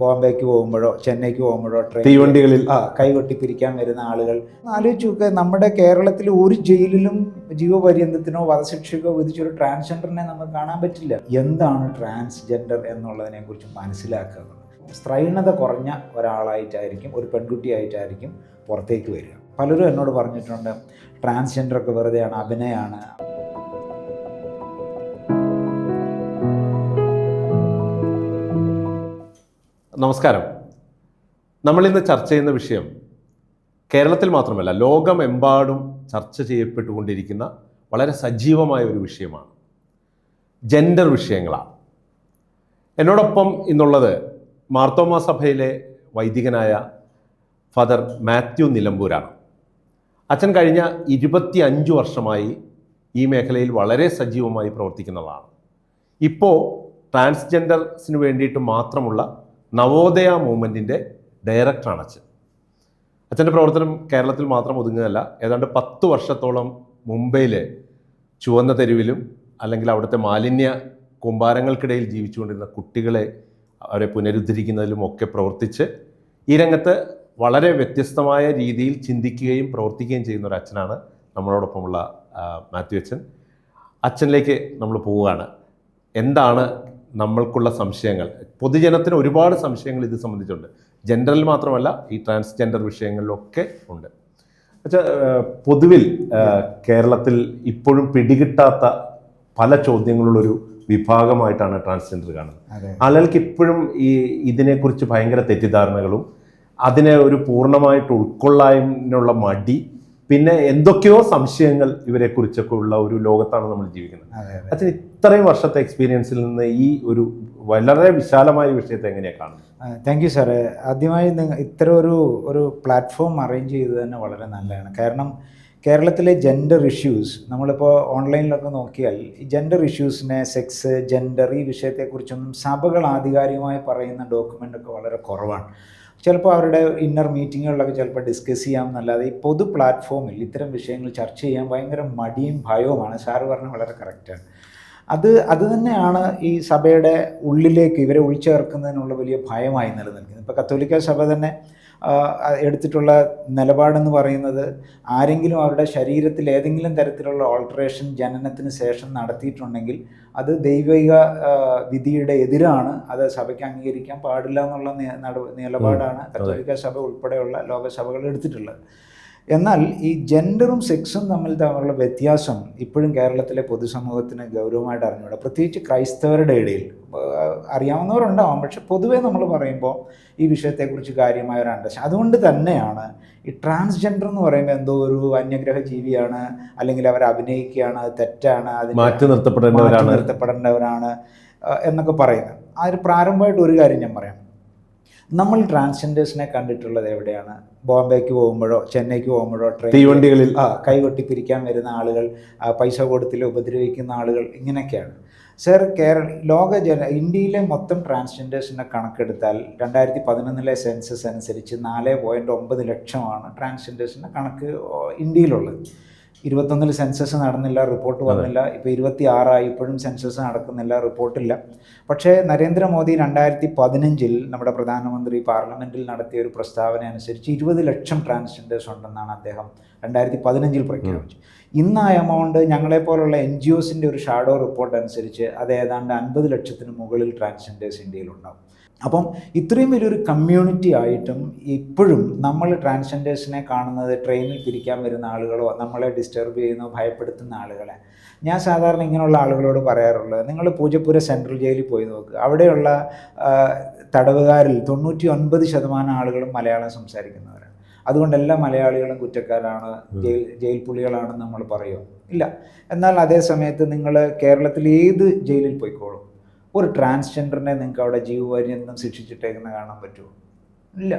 ബോംബെക്ക് പോകുമ്പോഴോ ചെന്നൈക്ക് പോകുമ്പോഴോ ട്രെയിൻ തീവണ്ടികളിൽ. ആ കൈകൊട്ടി പിരിക്കാൻ വരുന്ന ആളുകൾ. ആലോചിച്ച് നോക്കുക നമ്മുടെ കേരളത്തിൽ ഒരു ജയിലിലും ജീവപര്യന്തത്തിനോ വധശിക്ഷയ്ക്കോ വിധിച്ചൊരു ട്രാൻസ്ജെൻഡറിനെ നമുക്ക് കാണാൻ പറ്റില്ല. എന്താണ് ട്രാൻസ്ജെൻഡർ എന്നുള്ളതിനെ കുറിച്ച് മനസ്സിലാക്കുക. സ്ത്രൈണത കുറഞ്ഞ ഒരാളായിട്ടായിരിക്കും ഒരു പെൺകുട്ടിയായിട്ടായിരിക്കും പുറത്തേക്ക് വരിക. പലരും എന്നോട് പറഞ്ഞിട്ടുണ്ട് ട്രാൻസ്ജെൻഡർ ഒക്കെ വെറുതെയാണ് അഭിനയമാണ് നമസ്കാരം. നമ്മൾ ഇന്ന് ചർച്ച ചെയ്യുന്ന വിഷയം കേരളത്തിൽ മാത്രമല്ല ലോകമെമ്പാടും ചർച്ച ചെയ്യപ്പെട്ടുകൊണ്ടിരിക്കുന്ന വളരെ സജീവമായ ഒരു വിഷയമാണ്. ജെൻഡർ വിഷയങ്ങളാണ്. എന്നോടൊപ്പം ഇന്നുള്ളത് മാർത്തോമ സഭയിലെ വൈദികനായ ഫാദർ മാത്യു നിലമ്പൂരാണ്. അച്ഛൻ കഴിഞ്ഞ ഇരുപത്തി അഞ്ച് വർഷമായി ഈ മേഖലയിൽ വളരെ സജീവമായി പ്രവർത്തിക്കുന്നതാണ് ഇപ്പോൾ ട്രാൻസ്ജെൻഡർസിന് വേണ്ടിയിട്ട് മാത്രമുള്ള നവോദയ മൂവ്മെന്റിന്റെ ഡയറക്ടറാണ് അച്ഛൻ. അച്ഛന്റെ പ്രവർത്തനം കേരളത്തിൽ മാത്രം ഒതുങ്ങുകയല്ല ഏതാണ്ട് പത്ത് വർഷത്തോളം മുംബൈയിലെ ചുവന്ന തെരുവിലും അല്ലെങ്കിൽ അവിടുത്തെ മാലിന്യ കുമ്പാരങ്ങൾക്കിടയിൽ ജീവിച്ചുകൊണ്ടിരുന്ന കുട്ടികളെ അവരെ പുനരുദ്ധരിക്കുന്നതിലും ഒക്കെ പ്രവർത്തിച്ച് ഈ രംഗത്ത് വളരെ വ്യത്യസ്തമായ രീതിയിൽ ചിന്തിക്കുകയും പ്രവർത്തിക്കുകയും ചെയ്യുന്ന ഒരു അച്ഛനാണ് നമ്മളോടൊപ്പമുള്ള മാത്യു അച്ഛൻ. അച്ഛനിലേക്ക് നമ്മൾ പോവുകയാണ്. എന്താണ് നമ്മൾക്കുള്ള സംശയങ്ങൾ. പൊതുജനത്തിന് ഒരുപാട് സംശയങ്ങൾ ഇത് സംബന്ധിച്ചുണ്ട് ജെൻഡറിൽ മാത്രമല്ല ഈ ട്രാൻസ്ജെൻഡർ വിഷയങ്ങളിലൊക്കെ ഉണ്ട്. പക്ഷേ പൊതുവിൽ കേരളത്തിൽ ഇപ്പോഴും പിടികിട്ടാത്ത പല ചോദ്യങ്ങളുള്ളൊരു വിഭാഗമായിട്ടാണ് ട്രാൻസ്ജെൻഡർ കാണുന്നത്. ആളുകൾക്ക് ഇപ്പോഴും ഈ ഇതിനെക്കുറിച്ച് ഭയങ്കര തെറ്റിദ്ധാരണകളും അതിനെ ഒരു പൂർണമായിട്ട് ഉൾക്കൊള്ളാനുള്ള മടി പിന്നെ എന്തൊക്കെയോ സംശയങ്ങൾ ഇവരെക്കുറിച്ചൊക്കെ ഉള്ള ഒരു ലോകത്താണ് നമ്മൾ ജീവിക്കുന്നത്. അച്ഛൻ ഇത്രയും വർഷത്തെ എക്സ്പീരിയൻസിൽ നിന്ന് ഈ ഒരു വളരെ വിശാലമായ വിഷയത്തെ എങ്ങനെയാണ് കാണുന്നത്? താങ്ക് യു സാറേ ആദ്യമായി നിങ്ങൾ ഇത്ര ഒരു ഒരു പ്ലാറ്റ്ഫോം അറേഞ്ച് ചെയ്തത് തന്നെ വളരെ നല്ലതാണ്. കാരണം കേരളത്തിലെ ജെൻഡർ ഇഷ്യൂസ് നമ്മളിപ്പോൾ ഓൺലൈനിലൊക്കെ നോക്കിയാൽ ഈ ജെൻഡർ ഇഷ്യൂസിനെ സെക്സ് ജെൻഡർ ഈ വിഷയത്തെക്കുറിച്ചൊന്നും സഭകൾ ആധികാരികമായി പറയുന്ന ഡോക്യുമെന്റൊക്കെ വളരെ കുറവാണ്. ചിലപ്പോൾ അവരുടെ ഇന്നർ മീറ്റിങ്ങുകളിലൊക്കെ ചിലപ്പോൾ ഡിസ്കസ് ചെയ്യാം എന്നല്ലാതെ ഈ പൊതു പ്ലാറ്റ്ഫോമിൽ ഇത്തരം വിഷയങ്ങൾ ചർച്ച ചെയ്യാൻ ഭയങ്കര മടിയും ഭയവുമാണ്. സാറ് പറഞ്ഞ വളരെ കറക്റ്റാണ് അത് അത് തന്നെയാണ് ഈ സഭയുടെ ഉള്ളിലേക്ക് ഇവരെ ഉൾച്ചേർക്കുന്നതിനുള്ള വലിയ ഭയമായി നിലനിൽക്കുന്നത്. ഇപ്പോൾ കത്തോലിക്ക സഭ തന്നെ എടുത്തിട്ടുള്ള നിലപാടെന്ന് പറയുന്നത് ആരെങ്കിലും അവരുടെ ശരീരത്തിൽ ഏതെങ്കിലും തരത്തിലുള്ള ഓൾട്ടറേഷൻ ജനനത്തിന് ശേഷം നടത്തിയിട്ടുണ്ടെങ്കിൽ അത് ദൈവിക വിധിയുടെ എതിരാണ്. അത് സഭയ്ക്ക് അംഗീകരിക്കാൻ പാടില്ല എന്നുള്ള നിലപാടാണ് കത്തോലിക്ക സഭ ഉൾപ്പെടെയുള്ള ലോകസഭകൾ എടുത്തിട്ടുള്ളത്. എന്നാൽ ഈ ജെൻഡറും സെക്സും തമ്മിൽ തമ്മിലുള്ള വ്യത്യാസം ഇപ്പോഴും കേരളത്തിലെ പൊതുസമൂഹത്തിന് ഗൗരവമായിട്ട് അറിഞ്ഞുകൂടാ. പ്രത്യേകിച്ച് ക്രൈസ്തവരുടെ ഇടയിൽ. അറിയാവുന്നവരുണ്ടാവാം പക്ഷെ പൊതുവേ നമ്മൾ പറയുമ്പോൾ ഈ വിഷയത്തെക്കുറിച്ച് കാര്യമായ ഒരു അണ്ടർസ്റ്റാൻഡ് അതുകൊണ്ട് തന്നെയാണ് ഈ ട്രാൻസ്ജെൻഡർ എന്ന് പറയുമ്പോൾ എന്തോ ഒരു അന്യഗ്രഹ ജീവിയാണ് അല്ലെങ്കിൽ അവർ അഭിനയിക്കുകയാണ് തെറ്റാണ് അതിന് മാറ്റി നിർത്തപ്പെടേണ്ടവരാണ്. എന്നൊക്കെ പറയുന്നത്. ഒരു പ്രാരംഭമായിട്ട് ഒരു കാര്യം ഞാൻ പറയാം. നമ്മൾ ട്രാൻസ്ജെൻഡേഴ്സിനെ കണ്ടിട്ടുള്ളത് എവിടെയാണ്? ബോംബെക്ക് പോകുമ്പോഴോ ചെന്നൈക്ക് പോകുമ്പോഴോ ട്രെയിൻ തീവണ്ടികളിൽ ആ. കൈകൊട്ടി പിരിക്കാൻ വരുന്ന ആളുകൾ പൈസ കൊടുത്തിൽ ഉപദ്രവിക്കുന്ന ആളുകൾ ഇങ്ങനെയൊക്കെയാണ്. സർ കേരള ലോക ജന ഇന്ത്യയിലെ മൊത്തം ട്രാൻസ്ജെൻഡേഴ്സിന്റെ കണക്കെടുത്താൽ രണ്ടായിരത്തി പതിനൊന്നിലെ സെൻസസ് അനുസരിച്ച് നാല് പോയിന്റ് ഒമ്പത് ലക്ഷമാണ് ട്രാൻസ്ജെൻഡേഴ്സിന്റെ കണക്ക് ഇന്ത്യയിലുള്ളത്. ഇരുപത്തൊന്നിൽ സെൻസസ് നടന്നില്ല റിപ്പോർട്ട് വന്നില്ല. ഇപ്പോൾ ഇരുപത്തി ആറായി ഇപ്പോഴും സെൻസസ് നടക്കുന്നില്ല റിപ്പോർട്ടില്ല പക്ഷേ നരേന്ദ്രമോദി രണ്ടായിരത്തി പതിനഞ്ചിൽ നമ്മുടെ പ്രധാനമന്ത്രി പാർലമെന്റിൽ നടത്തിയ ഒരു പ്രസ്താവന അനുസരിച്ച് ഇരുപത് ലക്ഷം ട്രാൻസ്ജെൻഡേഴ്സ് ഉണ്ടെന്നാണ് അദ്ദേഹം രണ്ടായിരത്തി പതിനഞ്ചിൽ പ്രഖ്യാപിച്ചു. ഇന്ന് ആ എമൗണ്ട് ഞങ്ങളെപ്പോലുള്ള എൻ ജി ഒസിന്റെ ഒരു ഷാഡോ റിപ്പോർട്ട് അനുസരിച്ച് അത് ഏതാണ്ട് അൻപത് ലക്ഷത്തിന് മുകളിൽ ട്രാൻസ്ജെൻഡേഴ്സ് ഇന്ത്യയിലുണ്ടാവും. അപ്പം ഇത്രയും വലിയൊരു കമ്മ്യൂണിറ്റി ആയിട്ടും ഇപ്പോഴും നമ്മൾ ട്രാൻസ്ജെൻഡേഴ്സിനെ കാണുന്നത് ട്രെയിനിൽ പിരിക്കാൻ വരുന്ന ആളുകളോ നമ്മളെ ഡിസ്റ്റർബ് ചെയ്യുന്നോ ഭയപ്പെടുത്തുന്ന ആളുകളെ. ഞാൻ സാധാരണ ഇങ്ങനെയുള്ള ആളുകളോട് പറയാറുള്ളത് നിങ്ങൾ പൂജപ്പുര സെൻട്രൽ ജയിലിൽ പോയി നോക്കുക അവിടെയുള്ള തടവുകാരിൽ തൊണ്ണൂറ്റി ഒൻപത് ശതമാനം ആളുകളും മലയാളം സംസാരിക്കുന്നവരാണ് അതുകൊണ്ട് എല്ലാ മലയാളികളും കുറ്റക്കാരാണ് ജയിൽ ജയിൽ പുള്ളികളാണെന്ന് നമ്മൾ പറയുമോ ഇല്ല. എന്നാൽ അതേ സമയത്ത് നിങ്ങൾ കേരളത്തിൽ ഏത് ജയിലിൽ പോയിക്കോളും? ഒരു ട്രാൻസ്ജെൻഡറിനെ നിങ്ങൾക്ക് അവിടെ ജീവപര്യന്തം ശിക്ഷിച്ചിട്ടേക്കുന്ന കാണാൻ പറ്റുമോ? ഇല്ല.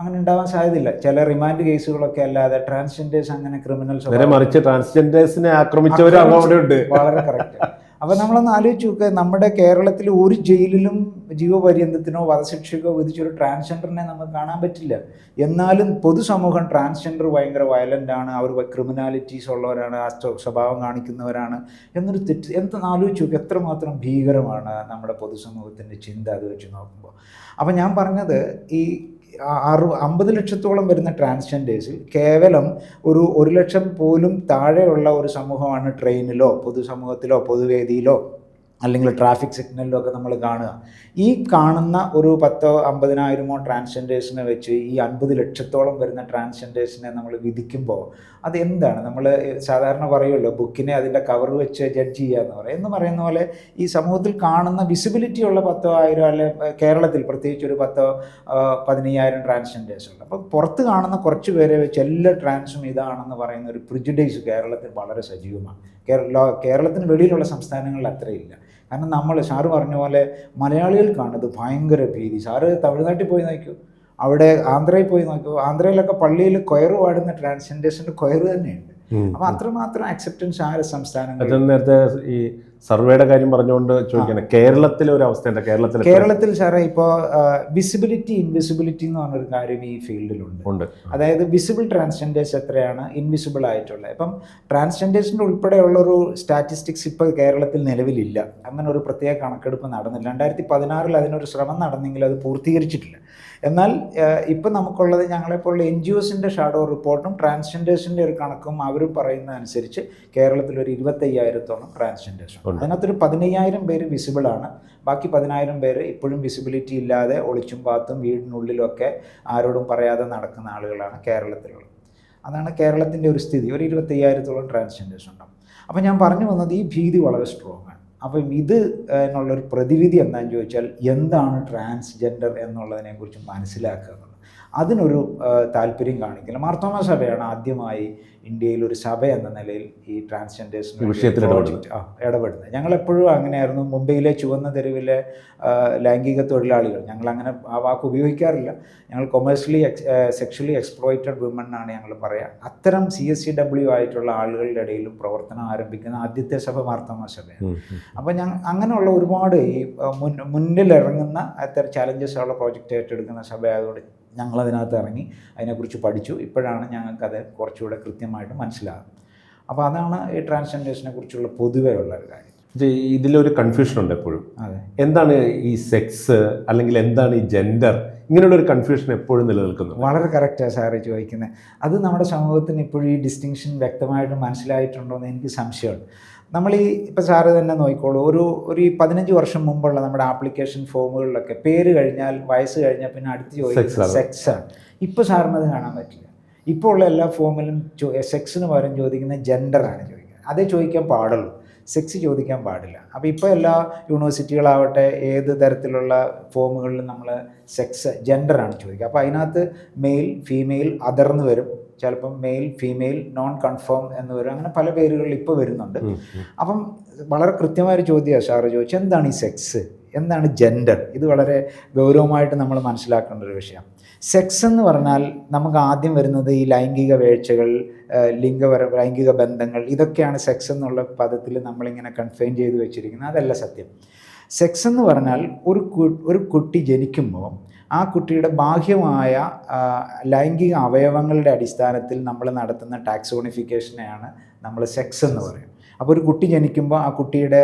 അങ്ങനെ ഉണ്ടാവാൻ സാധ്യതയില്ല. ചില റിമാൻഡ് കേസുകളൊക്കെ അല്ലാതെ ട്രാൻസ്ജെൻഡേഴ്സ് അങ്ങനെ ക്രിമിനൽസ് മറിച്ച് ട്രാൻസ്ജെൻഡേഴ്സിനെ ആക്രമിച്ചവരും അവിടെ ഉണ്ട് വളരെ കറക്റ്റ് അപ്പോൾ നമ്മളൊന്ന് ആലോചിച്ച് നോക്കുക നമ്മുടെ കേരളത്തിൽ ഒരു ജയിലിലും ജീവപര്യന്തത്തിനോ വധശിക്ഷയ്ക്കോ വിധിച്ചൊരു ട്രാൻസ്ജെൻഡറിനെ നമുക്ക് കാണാൻ പറ്റില്ല. എന്നാലും പൊതുസമൂഹം ട്രാൻസ്ജെൻഡർ ഭയങ്കര വയലന്റ് ആണ് അവർ ക്രിമിനാലിറ്റീസ് ഉള്ളവരാണ് സ്വഭാവം കാണിക്കുന്നവരാണ് എന്നൊരു തെറ്റ് എന്തെന്ന് ആലോചിച്ച് നോക്കുക എത്രമാത്രം ഭീകരമാണ് നമ്മുടെ പൊതുസമൂഹത്തിന്റെ ചിന്ത അത് വെച്ച് നോക്കുമ്പോൾ അപ്പോൾ ഞാൻ പറഞ്ഞത് ഈ അറു അമ്പത് ലക്ഷത്തോളം വരുന്ന ട്രാൻസ്ജെൻഡേഴ്സിൽ കേവലം ഒരു ഒരു ലക്ഷം പോലും താഴെയുള്ള ഒരു സമൂഹമാണ് ട്രെയിനിലോ പൊതുസമൂഹത്തിലോ പൊതുവേദിയിലോ അല്ലെങ്കിൽ ട്രാഫിക് സിഗ്നലിലോ ഒക്കെ നമ്മൾ കാണുക. ഈ കാണുന്ന ഒരു പത്തോ അമ്പതിനായിരമോ ട്രാൻസ്ജെൻഡേഴ്സിനെ വെച്ച് ഈ അൻപത് ലക്ഷത്തോളം വരുന്ന ട്രാൻസ്ജെൻഡേഴ്സിനെ നമ്മൾ വിധിക്കുമ്പോൾ അത് എന്താണ് നമ്മൾ സാധാരണ പറയുമല്ലോ ബുക്കിനെ അതിന്റെ കവർ വെച്ച് ജഡ്ജ് ചെയ്യുക എന്ന് പറയും. എന്ന് പറയുന്ന പോലെ ഈ സമൂഹത്തിൽ കാണുന്ന വിസിബിലിറ്റി ഉള്ള പത്തോ ആയിരം അല്ലെ കേരളത്തിൽ പ്രത്യേകിച്ച് ഒരു പത്തോ പതിനയ്യായിരം ട്രാൻസ്ജെൻഡേഴ്സ് ഉണ്ട്. അപ്പോൾ പുറത്ത് കാണുന്ന കുറച്ച് പേരെ വെച്ച് എല്ലാ ട്രാൻസും ഇതാണെന്ന് പറയുന്ന ഒരു പ്രിജുഡൈസ് കേരളത്തിൽ വളരെ സജീവമാണ്. കേരള കേരളത്തിന് വെളിയിലുള്ള സംസ്ഥാനങ്ങളിൽ അത്രയില്ല. കാരണം നമ്മൾ സാറ് പറഞ്ഞ പോലെ മലയാളികൾക്കാണ് ഇത് ഭയങ്കര ഭീതി. സാറ് തമിഴ്നാട്ടിൽ പോയി നോക്കൂ. അവിടെ ആന്ധ്രയിൽ പോയി നോക്കൂ. ആന്ധ്രയിലൊക്കെ പള്ളിയിൽ കൊയർ പാടുന്ന ട്രാൻസ്ജെൻഡേഴ്സിന്റെ കൊയർ തന്നെയുണ്ട്. അപ്പം അത്രമാത്രം അക്സെപ്റ്റൻസ് ആ അത് നേരത്തെ ഈ സർവേയുടെ കാര്യം പറഞ്ഞുകൊണ്ട് ചോദിക്കണം. കേരളത്തിലെ ഒരു അവസ്ഥ എന്താ? കേരളത്തിൽ കേരളത്തിൽ സാറേ ഇപ്പോൾ വിസിബിലിറ്റി ഇൻവിസിബിലിറ്റി എന്ന് പറഞ്ഞൊരു കാര്യം ഈ ഫീൽഡിലുണ്ട്. ഉണ്ട്. അതായത് വിസിബിൾ ട്രാൻസ്ജെൻഡേഴ്സ് എത്രയാണ്? ഇൻവിസിബിൾ ആയിട്ടുള്ളത്. ഇപ്പം ട്രാൻസ്ജെൻഡേഴ്സിന്റെ ഉൾപ്പെടെയുള്ള ഒരു സ്റ്റാറ്റിസ്റ്റിക്സ് ഇപ്പോൾ കേരളത്തിൽ നിലവിലില്ല. അങ്ങനെ ഒരു പ്രത്യേക കണക്കെടുപ്പ് നടന്നില്ല. രണ്ടായിരത്തി പതിനാറിൽ അതിനൊരു ശ്രമം നടന്നെങ്കിൽ അത് പൂർത്തീകരിച്ചിട്ടില്ല. എന്നാൽ ഇപ്പം നമുക്കുള്ളത് ഞങ്ങളെപ്പോലുള്ള എൻ ജി ഒസിന്റെ ഷാഡോ റിപ്പോർട്ടും ട്രാൻസ്ജെൻഡേഴ്സിന്റെ ഒരു കണക്കും അവർ പറയുന്ന അനുസരിച്ച് കേരളത്തിൽ ഒരു ഇരുപത്തയ്യായിരത്തോളം ട്രാൻസ്ജെൻഡേഴ്സ് ഉണ്ട്. ഉണ്ട്. അതിനകത്തൊരു പതിനയ്യായിരം പേര് വിസിബിളാണ്. ബാക്കി പതിനായിരം പേര് ഇപ്പോഴും വിസിബിലിറ്റി ഇല്ലാതെ ഒളിച്ചും പാത്തും വീടിനുള്ളിലൊക്കെ ആരോടും പറയാതെ നടക്കുന്ന ആളുകളാണ് കേരളത്തിലുള്ളത് അതാണ് കേരളത്തിന്റെ ഒരു സ്ഥിതി. ഒരു ഇരുപത്തയ്യായിരത്തോളം ട്രാൻസ്ജെൻഡേഴ്സ് ഉണ്ടാവും. അപ്പം ഞാൻ പറഞ്ഞു വന്നത് ഈ ഭീതി വളരെ സ്ട്രോങ് ആണ്. അപ്പം ഇത് എന്നുള്ളൊരു പ്രതിവിധി എന്താണെന്ന് ചോദിച്ചാൽ എന്താണ് ട്രാൻസ്ജെൻഡർ എന്നുള്ളതിനെക്കുറിച്ച് മനസ്സിലാക്കുക. അതിനൊരു താല്പര്യം കാണിക്കില്ല മാർത്തോമ സഭയാണ് ആദ്യമായി ഇന്ത്യയിൽ ഒരു സഭ എന്ന നിലയിൽ ഈ ട്രാൻസ്ജെൻഡേഴ്സിന് വിഷയത്തിൽ ഇടപെടുന്നത്. ഞങ്ങൾ എപ്പോഴും ഞങ്ങളെപ്പോഴും അങ്ങനെയായിരുന്നു. മുംബൈയിലെ ചുവന്ന തെരുവിലെ ലൈംഗിക തൊഴിലാളികൾ. ഞങ്ങൾ അങ്ങനെ ആ വാക്ക് ഉപയോഗിക്കാറില്ല. ഞങ്ങൾ കൊമേഴ്സ്യലി സെക്ഷലി എക്സ്പ്ലോയിറ്റഡ് വിമൺ എന്നാണ് ഞങ്ങൾ പറയുക അത്തരം സി എസ് സി ഡബ്ല്യു ആയിട്ടുള്ള ആളുകളുടെ ഇടയിലും പ്രവർത്തനം ആരംഭിക്കുന്ന ആദ്യത്തെ സഭ മാർത്തോമ സഭയാണ്. അപ്പോൾ ഞങ്ങൾ അങ്ങനെയുള്ള ഒരുപാട് ഈ മുന്നിലിറങ്ങുന്ന അത്തരം ചാലഞ്ചസ് ഉള്ള പ്രോജക്റ്റ് ഏറ്റെടുക്കുന്ന സഭയായതോടെ ഞങ്ങളതിനകത്ത് ഇറങ്ങി അതിനെക്കുറിച്ച് പഠിച്ചു. ഇപ്പോഴാണ് ഞങ്ങൾക്കത് കുറച്ചുകൂടെ കൃത്യമായിട്ട് മനസ്സിലാകുന്നത്. അപ്പോൾ അതാണ് ഈ ട്രാൻസ്ജെൻഡേഴ്സിനെ കുറിച്ചുള്ള പൊതുവേ ഉള്ള ഒരു കാര്യം. ഇതിലൊരു കൺഫ്യൂഷൻ ഉണ്ട് എപ്പോഴും. അതെ. എന്താണ് ഈ സെക്സ് അല്ലെങ്കിൽ എന്താണ് ഈ ജെൻഡർ ഇങ്ങനെയുള്ള ഒരു കൺഫ്യൂഷൻ എപ്പോഴും നിലനിൽക്കുന്നു? വളരെ കറക്റ്റാണ് സാറ് ചോദിക്കുന്നത് അത് നമ്മുടെ സമൂഹത്തിന് ഇപ്പോഴും ഈ ഡിസ്റ്റിങ്ഷൻ വ്യക്തമായിട്ട് മനസ്സിലായിട്ടുണ്ടോ എന്ന് എനിക്ക് സംശയമുണ്ട്. നമ്മൾ ഈ ഇപ്പം സാറ് തന്നെ നോക്കിക്കോളൂ. ഒരു ഒരു ഈ പതിനഞ്ച് വർഷം മുമ്പുള്ള നമ്മുടെ ആപ്ലിക്കേഷൻ ഫോമുകളിലൊക്കെ പേര് കഴിഞ്ഞാൽ വയസ്സ് കഴിഞ്ഞാൽ പിന്നെ അടുത്ത് ചോദിക്കുന്നത് ആണ്. സെക്സാണ് ഇപ്പോൾ സാറിനത് അത് കാണാൻ പറ്റില്ല. ഇപ്പോൾ ഉള്ള എല്ലാ ഫോമിലും സെക്സിന് പകരം ചോദിക്കുന്നത് ജെൻഡറാണ് ചോദിക്കുന്നത്. അതേ ചോദിക്കാൻ പാടുള്ളൂ. സെക്സ് ചോദിക്കാൻ പാടില്ല. അപ്പോൾ ഇപ്പോൾ എല്ലാ യൂണിവേഴ്സിറ്റികളാവട്ടെ ഏത് തരത്തിലുള്ള ഫോമുകളിലും നമ്മൾ സെക്സ് ജെൻഡറാണ് ചോദിക്കുക. അപ്പോൾ അതിനകത്ത് മെയിൽ ഫീമെയിൽ അതർന്ന് വരും. ചിലപ്പം മെയിൽ ഫീമെയിൽ നോൺ കൺഫേം എന്ന് വരും അങ്ങനെ പല പേരുകളിൽ ഇപ്പോൾ വരുന്നുണ്ട്. അപ്പം വളരെ കൃത്യമായൊരു ചോദ്യമാണ് സാറ് ചോദിച്ചത്. എന്താണ് ഈ സെക്സ് എന്താണ് ജെൻഡർ ഇത് വളരെ ഗൗരവമായിട്ട് നമ്മൾ മനസ്സിലാക്കേണ്ട ഒരു വിഷയം. സെക്സ് എന്ന് പറഞ്ഞാൽ നമുക്ക് ആദ്യം വരുന്നത് ഈ ലൈംഗിക വേഴ്ചകൾ ലിംഗപര ലൈംഗിക ബന്ധങ്ങൾ ഇതൊക്കെയാണ് സെക്സ് എന്നുള്ള പദത്തിൽ നമ്മളിങ്ങനെ കൺഫൈൻ ചെയ്ത് വെച്ചിരിക്കുന്നത്. അതല്ല സത്യം. സെക്സ് എന്ന് പറഞ്ഞാൽ ഒരു ഒരു കുട്ടി ജനിക്കുമ്പോൾ ആ കുട്ടിയുടെ ബാഹ്യമായ ലൈംഗിക അവയവങ്ങളുടെ അടിസ്ഥാനത്തിൽ നമ്മൾ നടത്തുന്ന ടാക്സോണിഫിക്കേഷനെയാണ് നമ്മൾ സെക്സ് എന്ന് പറയുന്നത്. അപ്പോൾ ഒരു കുട്ടി ജനിക്കുമ്പോൾ ആ കുട്ടിയുടെ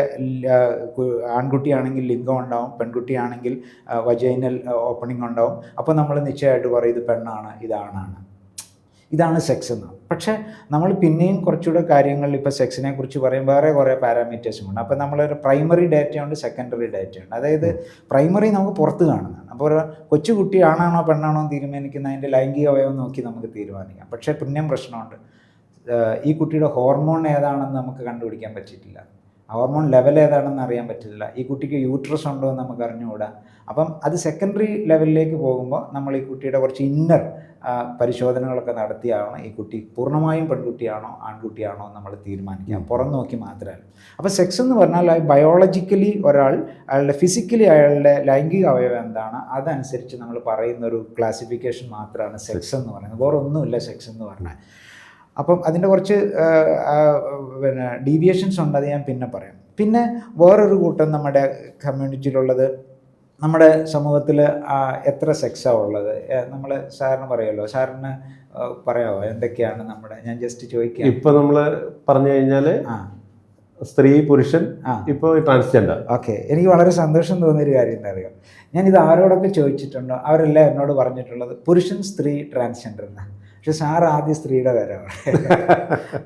ആൺകുട്ടിയാണെങ്കിൽ ലിംഗം ഉണ്ടാവും പെൺകുട്ടിയാണെങ്കിൽ വജൈനൽ ഓപ്പണിംഗ് ഉണ്ടാവും. അപ്പോൾ നമ്മൾ നിശ്ചയമായിട്ട് പറയും ഇത് പെണ്ണാണ് ഇതാണാണ് ഇതാണ് സെക്സ് എന്ന്. പക്ഷേ നമ്മൾ പിന്നെയും കുറച്ചുകൂടെ കാര്യങ്ങൾ ഇപ്പോൾ സെക്സിനെ കുറിച്ച് പറയും. വേറെ കുറേ പാരാമീറ്റേഴ്സും ഉണ്ട്. അപ്പോൾ നമ്മളൊരു പ്രൈമറി ഡാറ്റയുണ്ട് സെക്കൻഡറി ഡാറ്റയുണ്ട് അതായത് പ്രൈമറി നമുക്ക് പുറത്ത് കാണുന്നതാണ്. അപ്പോൾ ഒരു കൊച്ചുകുട്ടി ആണാണോ പെണ്ണാണോ എന്ന് തീരുമാനിക്കുന്ന അതിന്റെ ലൈംഗിക അവയവം നോക്കി നമുക്ക് തീരുമാനിക്കാം. പക്ഷേ പിന്നെയും പ്രശ്നമുണ്ട്. ഈ കുട്ടിയുടെ ഹോർമോൺ ഏതാണെന്ന് നമുക്ക് കണ്ടുപിടിക്കാൻ പറ്റിയിട്ടില്ല. ഹോർമോൺ ലെവൽ ഏതാണെന്ന് അറിയാൻ പറ്റില്ല. ഈ കുട്ടിക്ക് യൂട്രസ് ഉണ്ടോ എന്ന് നമുക്ക് അറിഞ്ഞുകൂടാ. അപ്പം അത് സെക്കൻഡറി ലെവലിലേക്ക് പോകുമ്പോൾ നമ്മൾ ഈ കുട്ടിയുടെ കുറച്ച് ഇന്നർ പരിശോധനകളൊക്കെ നടത്തിയാണ് ഈ കുട്ടി പൂർണമായും പെൺകുട്ടിയാണോ ആൺകുട്ടിയാണോ നമ്മൾ തീരുമാനിക്കുക. പുറം നോക്കി മാത്രമല്ല അപ്പോൾ സെക്സ് എന്ന് പറഞ്ഞാൽ ബയോളജിക്കലി ഒരാൾ അയാളുടെ ഫിസിക്കലി അയാളുടെ ലൈംഗിക അവയവം എന്താണ് അതനുസരിച്ച് നമ്മൾ പറയുന്ന ഒരു ക്ലാസിഫിക്കേഷൻ മാത്രമാണ് സെക്സ് എന്ന് പറയുന്നത്. വേറെ ഒന്നുമില്ല സെക്സ് എന്ന് പറഞ്ഞാൽ. അപ്പം അതിന്റെ കുറച്ച് പിന്നെ ഡീവിയേഷൻസ് ഉണ്ട് അത് ഞാൻ പിന്നെ പറയാം. പിന്നെ വേറൊരു കൂട്ടം നമ്മുടെ കമ്മ്യൂണിറ്റിയിലുള്ളത് നമ്മുടെ സമൂഹത്തിൽ എത്ര സെക്സാണ് ഉള്ളത്? നമ്മൾ സാറിന് പറയുമല്ലോ സാറിന് പറയാമോ എന്തൊക്കെയാണ് നമ്മുടെ ഞാൻ ജസ്റ്റ് ചോദിക്കാം. ഇപ്പോൾ നമ്മൾ പറഞ്ഞു കഴിഞ്ഞാൽ ആ. സ്ത്രീ പുരുഷൻ ആ. ഇപ്പോൾ ട്രാൻസ്ജെൻഡർ ഓക്കെ. എനിക്ക് വളരെ സന്തോഷം തോന്നിയൊരു കാര്യം എന്താ അറിയാം? ഇത് ആരോടൊക്കെ ചോദിച്ചിട്ടുണ്ടോ? അവരെല്ലാം എന്നോട് പറഞ്ഞിട്ടുള്ളത് പുരുഷൻ സ്ത്രീ ട്രാൻസ്ജെൻഡർ എന്നാണ്. പക്ഷെ സാർ ആദ്യ സ്ത്രീയുടെ പേരാണ്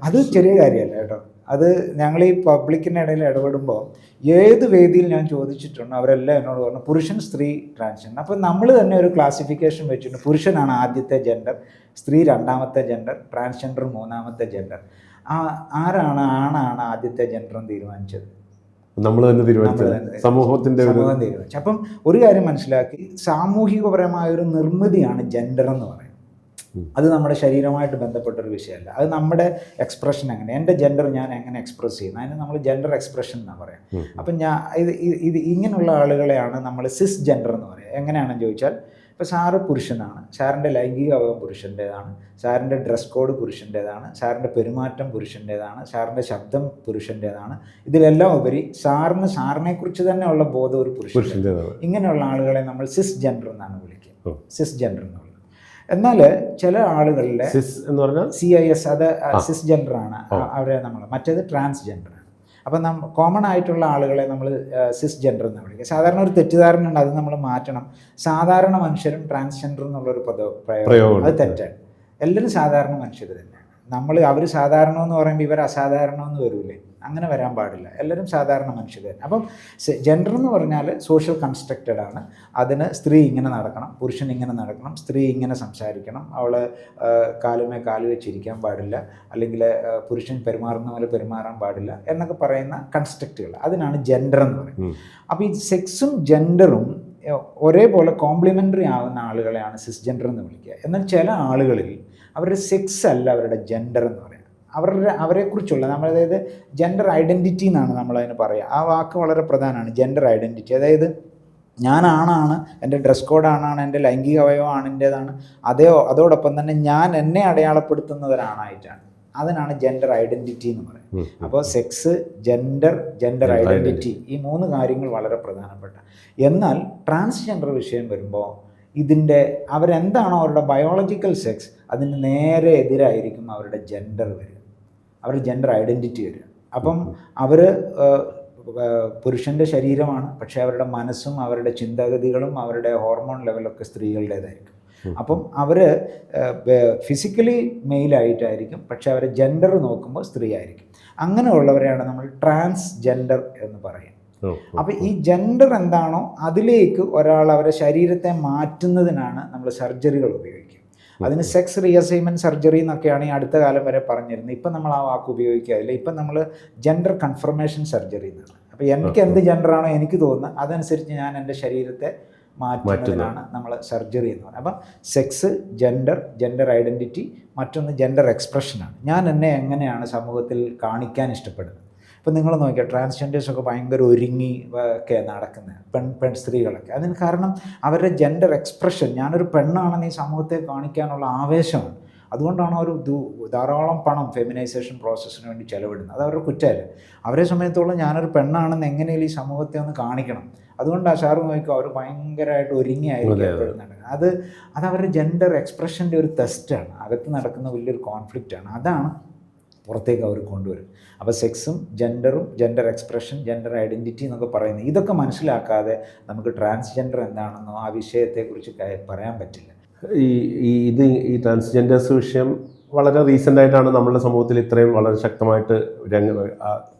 അത് ചെറിയ കാര്യമല്ല കേട്ടോ. അത് ഞങ്ങൾ ഈ പബ്ലിക്കിന്റെ ഇടയിൽ ഇടപെടുമ്പോൾ ഏത് വേദിയിൽ ഞാൻ ചോദിച്ചിട്ടുണ്ടോ അവരെല്ലാം എന്നോട് പറഞ്ഞു പുരുഷൻ സ്ത്രീ ട്രാൻസ്ജെൻഡർ. അപ്പോൾ നമ്മൾ തന്നെ ഒരു ക്ലാസിഫിക്കേഷൻ വെച്ചിട്ടുണ്ട്. പുരുഷനാണ് ആദ്യത്തെ ജെൻഡർ സ്ത്രീ രണ്ടാമത്തെ ജെൻഡർ ട്രാൻസ്ജെൻഡർ മൂന്നാമത്തെ ജെൻഡർ. ആ ആരാണ് ആണാണ് ആദ്യത്തെ ജെൻഡറും തീരുമാനിച്ചത്? നമ്മൾ തന്നെ തീരുമാനിച്ചത്. സമൂഹത്തിന്റെ സമൂഹം തീരുമാനിച്ചു. അപ്പം ഒരു കാര്യം മനസ്സിലാക്കി സാമൂഹികപരമായ ഒരു നിർമ്മിതിയാണ് ജെൻഡർ എന്ന് പറയുന്നത്. അത് നമ്മുടെ ശരീരമായിട്ട് ബന്ധപ്പെട്ട ഒരു വിഷയമല്ല. അത് നമ്മുടെ എക്സ്പ്രഷൻ എങ്ങനെ എന്റെ ജെൻഡർ ഞാൻ എങ്ങനെ എക്സ്പ്രസ് ചെയ്യുന്നു അതിന് നമ്മൾ ജെൻഡർ എക്സ്പ്രഷൻ എന്നാണ് പറയാം. ഉം. അപ്പം ഞാൻ ഇത് ഇത് ഇങ്ങനെയുള്ള ആളുകളെയാണ് നമ്മൾ സിസ് ജെൻഡർ എന്ന് പറയുക എങ്ങനെയാണെന്ന് ചോദിച്ചാൽ ഇപ്പോൾ സാറ് പുരുഷനാണ്. സാറിന്റെ ലൈംഗിക അവയവം പുരുഷന്റേതാണ്. സാറിന്റെ ഡ്രസ് കോഡ് പുരുഷന്റേതാണ്. സാറിന്റെ പെരുമാറ്റം പുരുഷന്റേതാണ്. സാറിന്റെ ശബ്ദം പുരുഷന്റേതാണ്. ഇതിലെല്ലാം ഉപരി സാറിന് സാറിനെക്കുറിച്ച് തന്നെയുള്ള ബോധം ഒരു പുരുഷൻ ഇങ്ങനെയുള്ള ആളുകളെ നമ്മൾ സിസ് ജെൻഡർ എന്നാണ് വിളിക്കുക. സിസ് ജെൻഡർ എന്നുള്ളത് എന്നാൽ ചില ആളുകളിലെ സിസ് എന്ന് പറഞ്ഞാൽ സി ഐ എസ് അത് സിസ് ജെൻഡർ ആണ് അവരെ നമ്മൾ മറ്റേത് ട്രാൻസ്ജെൻഡർ ആണ്. അപ്പം നം കോമൺ ആയിട്ടുള്ള ആളുകളെ നമ്മൾ സിസ് ജെൻഡർ എന്ന് വിളിക്കുക സാധാരണ ഒരു തെറ്റിദ്ധാരണ ഉണ്ട് അത് നമ്മൾ മാറ്റണം. സാധാരണ മനുഷ്യരും ട്രാൻസ്ജെൻഡർ എന്നുള്ളൊരു പദ പ്രയോഗം അത് തെറ്റാണ്. എല്ലാവരും സാധാരണ മനുഷ്യർ തന്നെയാണ്. നമ്മൾ അവർ സാധാരണമെന്ന് പറയുമ്പോൾ ഇവർ അസാധാരണമെന്ന് വരൂലേ? അങ്ങനെ വരാൻ പാടില്ല. എല്ലാവരും സാധാരണ മനുഷ്യർ തന്നെ. അപ്പം ജെൻഡർ എന്ന് പറഞ്ഞാൽ സോഷ്യൽ കൺസ്ട്രക്റ്റഡ് ആണ്. അതിന് സ്ത്രീ ഇങ്ങനെ നടക്കണം പുരുഷൻ ഇങ്ങനെ നടക്കണം സ്ത്രീ ഇങ്ങനെ സംസാരിക്കണം. അവൾ കാലുമേ കാൽ വെച്ചിരിക്കാൻ പാടില്ല. അല്ലെങ്കിൽ പുരുഷൻ പെരുമാറുന്ന പോലെ പെരുമാറാൻ പാടില്ല എന്നൊക്കെ പറയുന്ന കൺസ്ട്രക്റ്റുകൾ അതിനാണ് ജെൻഡർ എന്ന് പറയുന്നത്. അപ്പം അപ്പോൾ ഈ സെക്സും ജെൻഡറും ഒരേപോലെ കോംപ്ലിമെന്ററി ആവുന്ന ആളുകളെയാണ് സിസ് ജെൻഡർ എന്ന് വിളിക്കുക. എന്നാൽ ചില ആളുകളിൽ അവരുടെ സെക്സ് അല്ല അവരുടെ ജെൻഡർ എന്ന് പറയുന്നത്. അവരുടെ അവരെക്കുറിച്ചുള്ള നമ്മൾ അതായത് ജെൻഡർ ഐഡന്റിറ്റി എന്നാണ് നമ്മളതിന് പറയുക. ആ വാക്ക് വളരെ പ്രധാനമാണ് ജെൻഡർ ഐഡന്റിറ്റി അതായത് ഞാൻ ആണാണ് എന്റെ ഡ്രസ് കോഡ് ആണാണ് എന്റെ ലൈംഗിക അവയവം ആണിന്റേതാണ് അതേ അതോടൊപ്പം തന്നെ ഞാൻ എന്നെ അടയാളപ്പെടുത്തുന്നത് ഒരാണായിട്ടാണ് അതിനാണ് ജെൻഡർ ഐഡന്റിറ്റി എന്ന് പറയുന്നത്. അപ്പോൾ സെക്സ് ജെൻഡർ ജെൻഡർ ഐഡന്റിറ്റി ഈ മൂന്ന് കാര്യങ്ങൾ വളരെ പ്രധാനപ്പെട്ട. എന്നാൽ ട്രാൻസ്ജെൻഡർ വിഷയം വരുമ്പോൾ ഇതിന്റെ അവരെന്താണോ അവരുടെ ബയോളജിക്കൽ സെക്സ് അതിന് നേരെ എതിരായിരിക്കും അവരുടെ ജെൻഡർ വരിക. അവരുടെ ജെൻഡർ ഐഡന്റിറ്റി വരിക. അപ്പം അവർ പുരുഷന്റെ ശരീരമാണ് പക്ഷേ അവരുടെ മനസ്സും അവരുടെ ചിന്താഗതികളും അവരുടെ ഹോർമോൺ ലെവലൊക്കെ സ്ത്രീകളുടേതായിരിക്കും. അപ്പം അവർ ഫിസിക്കലി മെയിലായിട്ടായിരിക്കും പക്ഷേ അവരെ ജെൻഡർ നോക്കുമ്പോൾ സ്ത്രീ ആയിരിക്കും അങ്ങനെയുള്ളവരെയാണ് നമ്മൾ ട്രാൻസ് ജെൻഡർ എന്ന് പറയുന്നത്. അപ്പോൾ ഈ ജെൻഡർ എന്താണോ അതിലേക്ക് ഒരാൾ അവരെ ശരീരത്തെ മാറ്റുന്നതിനാണ് നമ്മൾ സർജറികൾ ഉപയോഗിക്കുക. അതിന് സെക്സ് റീഅസൈൻമെന്റ് സർജറി എന്നൊക്കെയാണ് ഈ അടുത്ത കാലം വരെ പറഞ്ഞിരുന്നത്. ഇപ്പം നമ്മൾ ആ വാക്ക് ഉപയോഗിക്കാറില്ല ഇപ്പം നമ്മൾ ജെൻഡർ കൺഫർമേഷൻ സർജറി എന്നാണ്. അപ്പോൾ എനിക്ക് എന്ത് ജെൻഡറാണോ എനിക്ക് തോന്നുന്നത് അതനുസരിച്ച് ഞാൻ എന്റെ ശരീരത്തെ മാറ്റുന്നതിനാണ് നമ്മൾ സർജറി എന്ന് പറയുന്നത്. അപ്പം സെക്സ് ജെൻഡർ ജെൻഡർ ഐഡന്റിറ്റി മറ്റൊന്ന് ജെൻഡർ എക്സ്പ്രഷനാണ് ഞാൻ എന്നെ എങ്ങനെയാണ് സമൂഹത്തിൽ കാണിക്കാൻ ഇഷ്ടപ്പെടുന്നത്? ഇപ്പം നിങ്ങൾ നോക്കിയാൽ ട്രാൻസ്ജെൻഡേഴ്സൊക്കെ ഭയങ്കര ഒരുങ്ങി ഒക്കെ നടക്കുന്നത് പെൺ പെൺ സ്ത്രീകളൊക്കെ. അതിന് കാരണം അവരുടെ ജെൻഡർ എക്സ്പ്രഷൻ ഞാനൊരു പെണ്ണാണെന്ന് ഈ സമൂഹത്തെ കാണിക്കാനുള്ള ആവേശമാണ്. അതുകൊണ്ടാണ് അവർ ധാരാളം പണം ഫെമിനൈസേഷൻ പ്രോസസ്സിന് വേണ്ടി ചെലവിടുന്നത്. അത് അവരുടെ കുറ്റമല്ല. അവരെ സമയത്തോളം ഞാനൊരു പെണ്ണാണെന്ന് എങ്ങനെയും ഈ സമൂഹത്തെ ഒന്ന് കാണിക്കണം. അതുകൊണ്ടാണ് ഷാറു നോക്കിയോ അവർ ഭയങ്കരമായിട്ട് ഒരുങ്ങിയായിരിക്കും അത് അത്. അവരുടെ ജെൻഡർ എക്സ്പ്രഷന്റെ ഒരു ടെസ്റ്റാണ് അകത്ത് നടക്കുന്ന വലിയൊരു കോൺഫ്ലിക്റ്റാണ് അതാണ് പുറത്തേക്ക് അവർ കൊണ്ടുവരും. അപ്പോൾ സെക്സും ജെൻഡറും ജെൻഡർ എക്സ്പ്രഷൻ ജെൻഡർ ഐഡന്റിറ്റി എന്നൊക്കെ പറയുന്നത് ഇതൊക്കെ മനസ്സിലാക്കാതെ നമുക്ക് ട്രാൻസ്ജെൻഡർ എന്താണെന്നോ ആ വിഷയത്തെക്കുറിച്ച് പറയാൻ പറ്റില്ല. ഈ ഇത് ഈ ട്രാൻസ്ജെൻഡേഴ്സ് വിഷയം വളരെ റീസെന്റ് ആയിട്ടാണ് നമ്മുടെ സമൂഹത്തിൽ ഇത്രയും വളരെ ശക്തമായിട്ട് രംഗ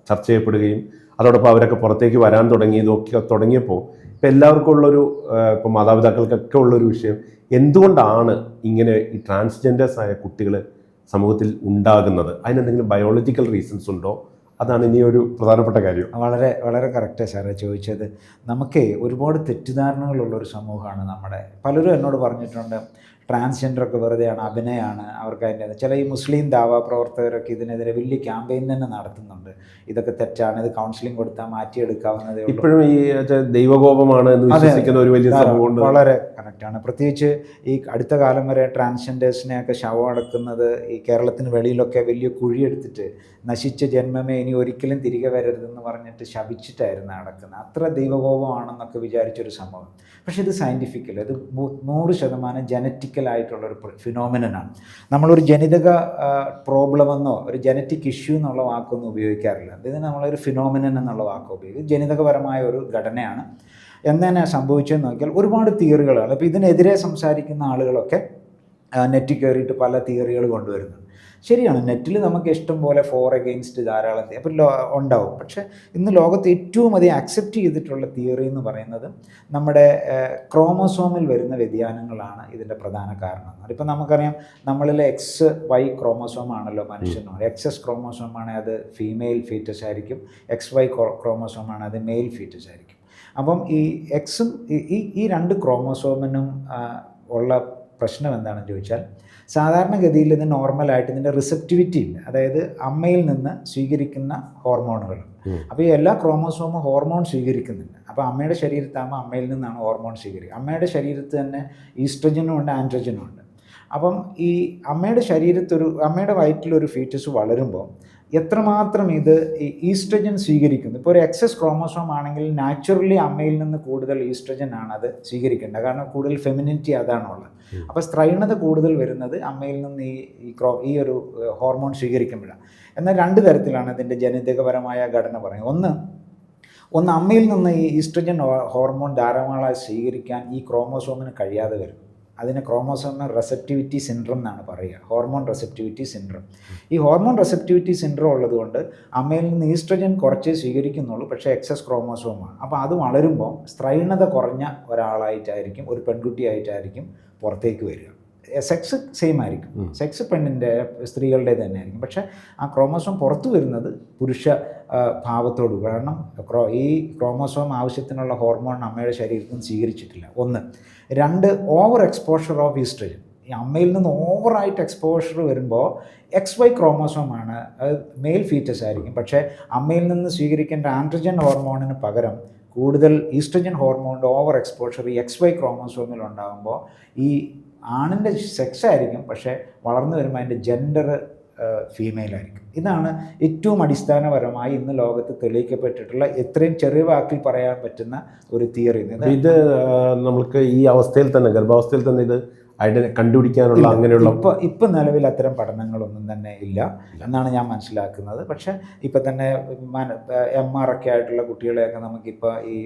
ചർച്ച ചെയ്യപ്പെടുകയും അതോടൊപ്പം അവരൊക്കെ പുറത്തേക്ക് വരാൻ തുടങ്ങിയതൊക്കെ തുടങ്ങിയപ്പോൾ ഇപ്പം എല്ലാവർക്കും ഉള്ളൊരു ഇപ്പം മാതാപിതാക്കൾക്കൊക്കെ ഉള്ളൊരു വിഷയം. എന്തുകൊണ്ടാണ് ഇങ്ങനെ ഈ ട്രാൻസ്ജെൻഡേഴ്സായ കുട്ടികൾ സമൂഹത്തിൽ ഉണ്ടാകുന്നത്. അതിനെന്തെങ്കിലും ബയോളജിക്കൽ റീസൺസ് ഉണ്ടോ? അതാണ് ഇനി ഒരു പ്രധാനപ്പെട്ട കാര്യം. വളരെ വളരെ കറക്റ്റാണ് സാറേ ചോദിച്ചത്. നമുക്ക് ഒരുപാട് തെറ്റിദ്ധാരണകളുള്ള ഒരു സമൂഹമാണ് നമ്മുടെ. പലരും എന്നോട് പറഞ്ഞിട്ടുണ്ട് ട്രാൻസ്ജെൻഡർ ഒക്കെ വെറുതെയാണ് അഭിനയമാണ് അവർക്ക് അതിന്റെ ചില ഈ മുസ്ലിം ദാവ പ്രവർത്തകരൊക്കെ ഇതിനെതിരെ വലിയ ക്യാമ്പയിൻ തന്നെ നടത്തുന്നുണ്ട്. ഇതൊക്കെ തെറ്റാണ് ഇത് കൗൺസിലിംഗ് കൊടുത്താൽ മാറ്റിയെടുക്കാവുന്നതേ ഇപ്പോഴും ഈ ദൈവകോപമാണ് എന്ന്. വിശ്വസിക്കുന്ന ഒരു വലിയ. സമൂഹമുണ്ട് വളരെ കറക്റ്റാണ് പ്രത്യേകിച്ച് ഈ അടുത്ത കാലം വരെ ട്രാൻസ്ജെൻഡേഴ്സിനെയൊക്കെ ശവം അടക്കുന്നത് ഈ കേരളത്തിന് വെളിയിലൊക്കെ വലിയ കുഴിയെടുത്തിട്ട് നശിച്ച ജന്മമേ ഇനി ഒരിക്കലും തിരികെ വരരുതെന്ന് പറഞ്ഞിട്ട് ശപിച്ചിട്ടായിരുന്നു നടക്കുന്നത്. അത്ര ദൈവകോപമാണെന്നൊക്കെ വിചാരിച്ചൊരു സംഭവം. പക്ഷേ ഇത് സയന്റിഫിക്കൽ ഇത് നൂറ് ശതമാനം ജനറ്റിക്കലായിട്ടുള്ളൊരു ഫിനോമിനനാണ്. നമ്മളൊരു ജനിതക പ്രോബ്ലം എന്നോ ഒരു ജനറ്റിക് ഇഷ്യൂ എന്നുള്ള വാക്കൊന്നും ഉപയോഗിക്കാറില്ല. ഇതിന് നമ്മളൊരു ഫിനോമിനൻ എന്നുള്ള വാക്ക് ഉപയോഗിക്കും ജനിതകപരമായ ഒരു ഘടനയാണ്. എന്താണ് സംഭവിച്ചതെന്ന് നോക്കിയാൽ ഒരുപാട് തിയറികളാണ്. അപ്പോൾ ഇതിനെതിരെ സംസാരിക്കുന്ന ആളുകളൊക്കെ നെറ്റിൽ കയറിയിട്ട് പല തിയറികൾ കൊണ്ടുവരുന്നുണ്ട്. ശരിയാണ് നെറ്റിൽ നമുക്ക് ഇഷ്ടം പോലെ ഫോർ അഗെയിൻസ്റ്റ് ധാരാളം അപ്പം ഉണ്ടാവും. പക്ഷേ ഇന്ന് ലോകത്ത് ഏറ്റവും അധികം അക്സെപ്റ്റ് ചെയ്തിട്ടുള്ള തിയറി എന്ന് പറയുന്നത് നമ്മുടെ ക്രോമോസോമിൽ വരുന്ന വ്യതിയാനങ്ങളാണ് ഇതിന്റെ പ്രധാന കാരണം. ഇപ്പം നമുക്കറിയാം നമ്മളിൽ എക്സ് വൈ ക്രോമോസോം ആണല്ലോ മനുഷ്യന് എക്സ് എസ് ക്രോമോസോം ആണെങ്കിൽ അത് ഫീമെയിൽ ഫീറ്റസ് ആയിരിക്കും. എക്സ് വൈ ക്രോമോസോം ആണ് അത് മെയിൽ ഫീറ്റസ് ആയിരിക്കും. അപ്പം ഈ എക്സും ഈ ഈ രണ്ട് ക്രോമസോമിനും ഉള്ള പ്രശ്നം എന്താണെന്ന് ചോദിച്ചാൽ സാധാരണഗതിയിൽ ഇത് നോർമലായിട്ട് ഇതിന്റെ റിസപ്റ്റിവിറ്റി ഇല്ല. അതായത് അമ്മയിൽ നിന്ന് സ്വീകരിക്കുന്ന ഹോർമോണുകൾ. അപ്പോൾ ഈ എല്ലാ ക്രോമോസോമും ഹോർമോൺ സ്വീകരിക്കുന്നുണ്ട് അപ്പോൾ അമ്മയുടെ ശരീരത്താകുമ്പോൾ അമ്മയിൽ നിന്നാണ് ഹോർമോൺ സ്വീകരിക്കുക. അമ്മയുടെ ശരീരത്ത് തന്നെ ഈസ്ട്രജനും ഉണ്ട് ആൻഡ്രജനും ഉണ്ട്. അപ്പം ഈ അമ്മയുടെ ശരീരത്തൊരു അമ്മയുടെ വയറ്റിലൊരു ഫീറ്റസ് വളരുമ്പോൾ എത്രമാത്രം ഇത് ഈസ്ട്രജൻ സ്വീകരിക്കുന്നു? ഇപ്പോൾ ഒരു എക്സസ് ക്രോമോസോം ആണെങ്കിൽ നാച്ചുറലി അമ്മയിൽ നിന്ന് കൂടുതൽ ഈസ്ട്രജൻ ആണ് അത് സ്വീകരിക്കേണ്ടത്. കാരണം കൂടുതൽ ഫെമിനിറ്റി അതാണുള്ളത്. അപ്പോൾ സ്ത്രൈണത കൂടുതൽ വരുന്നത് അമ്മയിൽ നിന്ന് ഈ ഈ ക്രോ ഈ ഒരു ഹോർമോൺ സ്വീകരിക്കുമ്പോഴാണ്. എന്നാൽ രണ്ട് തരത്തിലാണ് ഇതിന്റെ ജനിതകപരമായ ഘടന പറയുന്നത്. ഒന്ന് ഒന്ന് അമ്മയിൽ നിന്ന് ഈ ഈസ്ട്രജൻ ഹോർമോൺ ധാരാളമായി സ്വീകരിക്കാൻ ഈ ക്രോമോസോമിന് കഴിയാതെ വരും. അതിന് ക്രോമോസോമൽ റെസെപ്റ്റിവിറ്റി സിൻഡ്രം എന്നാണ് പറയുക ഹോർമോൺ റെസെപ്റ്റിവിറ്റി സിൻഡ്രം. ഈ ഹോർമോൺ റെസെപ്റ്റിവിറ്റി സിൻഡ്രം ഉള്ളതുകൊണ്ട് അമ്മയിൽ നിന്ന് ഈസ്ട്രജൻ കുറച്ചേ സ്വീകരിക്കുന്നുള്ളൂ പക്ഷേ എക്സസ് ക്രോമോസോമാണ്. അപ്പോൾ അത് വളരുമ്പോൾ സ്ത്രൈണത കുറഞ്ഞ ഒരാളായിട്ടായിരിക്കും ഒരു പെൺകുട്ടിയായിട്ടായിരിക്കും പുറത്തേക്ക് വരിക. സെക്സ് സെയിം ആയിരിക്കും. സെക്സ് പെണ്ണിന്റെ സ്ത്രീകളുടെ തന്നെ ആയിരിക്കും പക്ഷേ ആ ക്രോമോസോം പുറത്തു വരുന്നത് പുരുഷ ഭാവത്തോട്. കാരണം ക്രോ ഈ ക്രോമോസോം ആവശ്യത്തിനുള്ള ഹോർമോൺ അമ്മയുടെ ശരീരത്തിൽ നിന്ന് സ്വീകരിച്ചിട്ടില്ല. ഒന്ന്. രണ്ട് ഓവർ എക്സ്പോഷർ ഓഫ് ഈസ്ട്രജൻ ഈ അമ്മയിൽ നിന്ന് ഓവറായിട്ട് എക്സ്പോഷർ വരുമ്പോൾ എക്സ് വൈ ക്രോമോസോമാണ് അത് മെയിൽ ഫീറ്റസ് ആയിരിക്കും. പക്ഷേ അമ്മയിൽ നിന്ന് സ്വീകരിക്കേണ്ട ആൻഡ്രജൻ ഹോർമോണിന് പകരം കൂടുതൽ ഈസ്ട്രജൻ ഹോർമോണിന്റെ ഓവർ എക്സ്പോഷർ ഈ എക്സ് വൈ ക്രോമോസോമിൽ ഉണ്ടാകുമ്പോൾ ഈ ആണിന്റെ സെക്സ് ആയിരിക്കും പക്ഷേ വളർന്നു വരുമ്പോൾ അതിന്റെ ഫീമെയിൽ ആയിരിക്കും. ഇതാണ് ഏറ്റവും അടിസ്ഥാനപരമായി ഇന്ന് ലോകത്ത് തെളിയിക്കപ്പെട്ടിട്ടുള്ള എത്രയും ചെറിയ വാക്കിൽ പറയാൻ പറ്റുന്ന ഒരു തിയറി ഇത് നമ്മൾക്ക് ഈ അവസ്ഥയിൽ തന്നെ ഗർഭാവസ്ഥയിൽ തന്നെ ഇത് ഐഡൻ കണ്ടുപിടിക്കാനുള്ള അങ്ങനെയുള്ള ഇപ്പൊ ഇപ്പൊ നിലവിൽ അത്തരം പഠനങ്ങളൊന്നും തന്നെ ഇല്ല എന്നാണ് ഞാൻ മനസ്സിലാക്കുന്നത്. പക്ഷെ ഇപ്പൊ തന്നെ എം ആർ ഒക്കെ ആയിട്ടുള്ള കുട്ടികളെയൊക്കെ നമുക്കിപ്പോൾ ഈ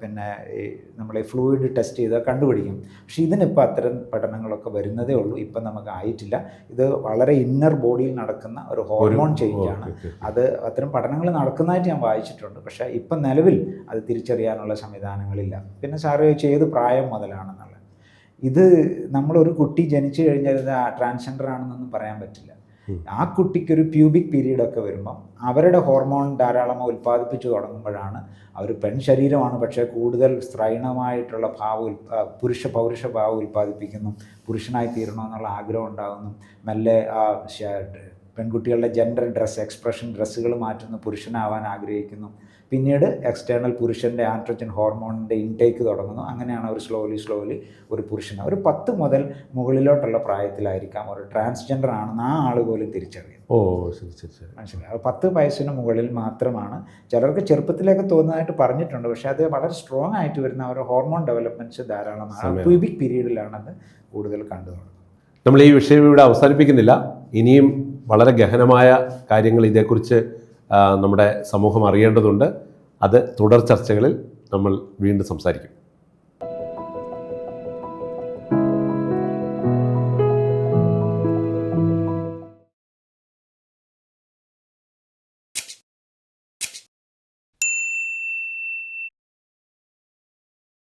പിന്നെ ഈ നമ്മളെ ഫ്ലൂയിഡ് ടെസ്റ്റ് ചെയ്താൽ കണ്ടുപിടിക്കും. പക്ഷെ ഇതിനിപ്പോൾ അത്തരം പഠനങ്ങളൊക്കെ വരുന്നതേ ഉള്ളൂ. ഇപ്പം നമുക്ക് ആയിട്ടില്ല. ഇത് വളരെ ഇന്നർ ബോഡിയിൽ നടക്കുന്ന ഒരു ഹോർമോൺ ചേഞ്ചാണ്. അത് അത്തരം പഠനങ്ങൾ നടക്കുന്നതായിട്ട് ഞാൻ വായിച്ചിട്ടുണ്ട്. പക്ഷേ ഇപ്പം നിലവിൽ അത് തിരിച്ചറിയാനുള്ള സംവിധാനങ്ങളില്ല. പിന്നെ സാറ് ചെയ്ത് പ്രായം മുതലാണെന്നുള്ളത് ഇത് നമ്മളൊരു കുട്ടി ജനിച്ചു കഴിഞ്ഞാൽ ഇത് ട്രാൻസ്ജെൻഡർ ആണെന്നൊന്നും പറയാൻ പറ്റില്ല. ആ കുട്ടിക്ക് ഒരു പ്യൂബിക് പീരീഡ് ഒക്കെ വരുമ്പം അവരുടെ ഹോർമോൺ ധാരാളമായി ഉൽപ്പാദിപ്പിച്ചു തുടങ്ങുമ്പോഴാണ് അവർ പെൺ ശരീരമാണ് പക്ഷേ കൂടുതൽ സ്ത്രൈണമായിട്ടുള്ള ഭാവം ഉൽപാ പുരുഷ പൗരുഷ ഭാവം ഉൽപ്പാദിപ്പിക്കുന്നു പുരുഷനായി തീരണമെന്നുള്ള ആഗ്രഹം ഉണ്ടാകുന്നു. മെല്ലെ ആ പെൺകുട്ടികളുടെ ജെൻഡർ ഡ്രസ്സ് എക്സ്പ്രഷൻ ഡ്രസ്സുകൾ മാറ്റുന്നു പുരുഷനാവാൻ ആഗ്രഹിക്കുന്നു. പിന്നീട് എക്സ്റ്റേണൽ പുരുഷന്റെ ആൻട്രജൻ ഹോർമോണിന്റെ ഇൻടേക്ക് തുടങ്ങുന്നു. അങ്ങനെയാണ് അവർ സ്ലോലി സ്ലോലി ഒരു പുരുഷൻ ഒരു പത്ത് മുതൽ മുകളിലോട്ടുള്ള പ്രായത്തിലായിരിക്കാം. ഒരു ട്രാൻസ്ജെൻഡർ ആണെന്ന് ആ ആൾ പോലും തിരിച്ചറിയുന്നത്. ഓ ശരി ശരി ശരി. മനസ്സിലായി? പത്ത് വയസ്സിന് മുകളിൽ മാത്രമാണ്. ചിലർക്ക് ചെറുപ്പത്തിലേക്ക് തോന്നുന്നതായിട്ട് പറഞ്ഞിട്ടുണ്ട്. പക്ഷേ അത് വളരെ സ്ട്രോങ് ആയിട്ട് വരുന്ന ഒരു ഹോർമോൺ ഡെവലപ്മെന്റ്സ് ധാരാളമാണ്. പ്യൂബിക് പീരീഡിലാണത് കൂടുതൽ കണ്ടു തുടങ്ങുന്നത്. നമ്മൾ ഈ വിഷയം ഇവിടെ അവസാനിപ്പിക്കുന്നില്ല. ഇനിയും വളരെ ഗഹനമായ കാര്യങ്ങൾ ഇതേക്കുറിച്ച് നമ്മുടെ സമൂഹം അറിയേണ്ടതുണ്ട്. അത് തുടർ ചർച്ചകളിൽ നമ്മൾ വീണ്ടും സംസാരിക്കും.